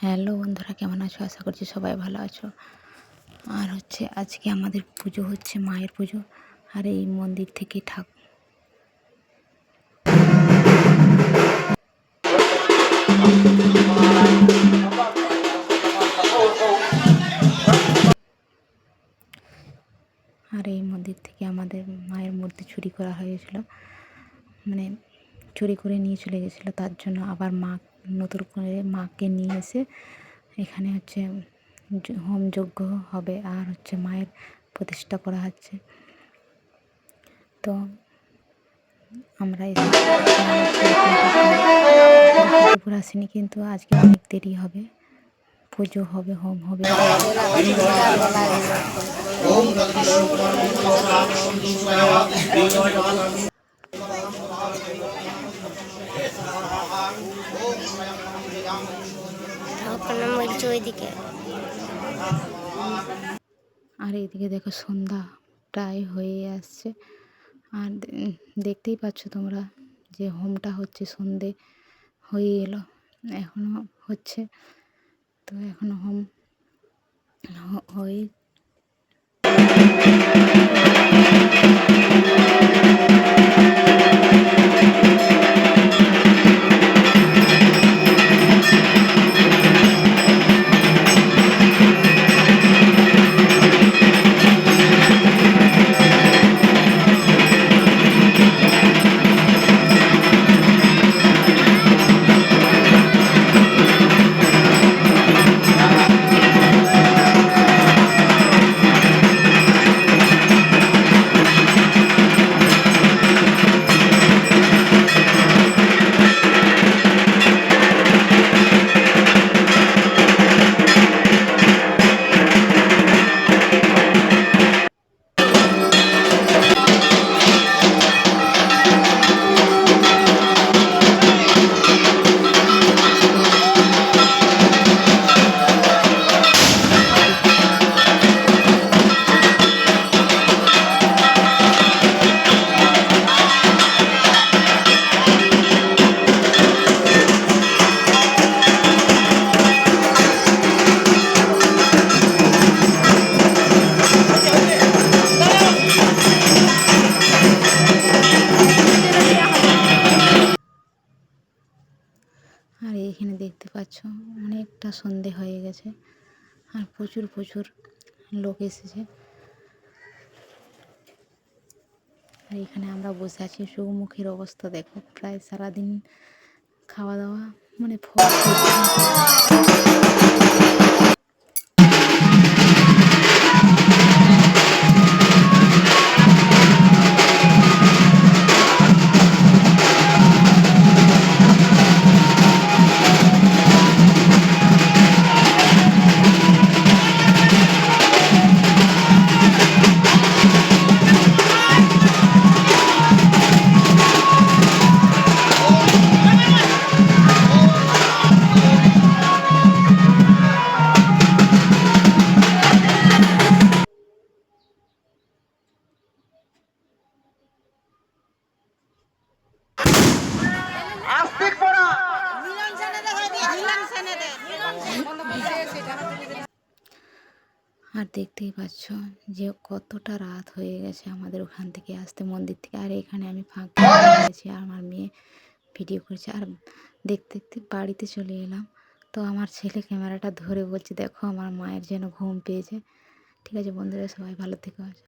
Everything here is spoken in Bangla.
হ্যালো বন্ধুরা, কেমন আছো? আশা করছি সবাই ভালো আছো। আর হচ্ছে আজকে আমাদের পুজো হচ্ছে, মায়ের পুজো। আর এই মন্দির থেকে ঠাকুর আর এই মন্দির থেকে আমাদের মায়ের মূর্তি চুরি করা হয়েছিল। মানে চুরি করে নিয়ে চলে গেছিল। তার জন্য আবার মা নতুন করে মাকে নিয়ে এসে এখানে হচ্ছে হোম যজ্ঞ হবে আর হচ্ছে মায়ের প্রতিষ্ঠা করা হচ্ছে। তো আমরা দুপুর আসিনি কিন্তু আজকে অনেক দেরি হবে। পুজো হবে হোম হবে। আর এদিকে দেখো সন্ধ্যা প্রায় হয়ে আসছে। আর দেখতেই পাচ্ছ তোমরা যে হোমটা হচ্ছে সন্ধে হয়ে এলো এখনও হচ্ছে। তো এখনও হোম হয়ে আর এইখানে দেখতে পাচ্ছ, অনেকটা সন্ধে হয়ে গেছে আর প্রচুর প্রচুর লোক এসেছে। আর এখানে আমরা বসে আছি চৌমুখের অবস্থা দেখো, প্রায় সারাদিন খাওয়া দাওয়া মানে আর দেখতেই পাচ্ছ যে কতটা রাত হয়ে গেছে আমাদের ওখান থেকে আসতে মন্দির থেকে। আর এখানে আমি ফাঁকা গেছি, আর আমার মেয়ে ভিডিও করেছে। আর দেখতে দেখতে বাড়িতে চলে এলাম। তো আমার ছেলে ক্যামেরাটা ধরে বলছে, দেখো আমার মায়ের যেন ঘুম পেয়েছে। ঠিক আছে বন্ধুরা, সবাই ভালো থেকো।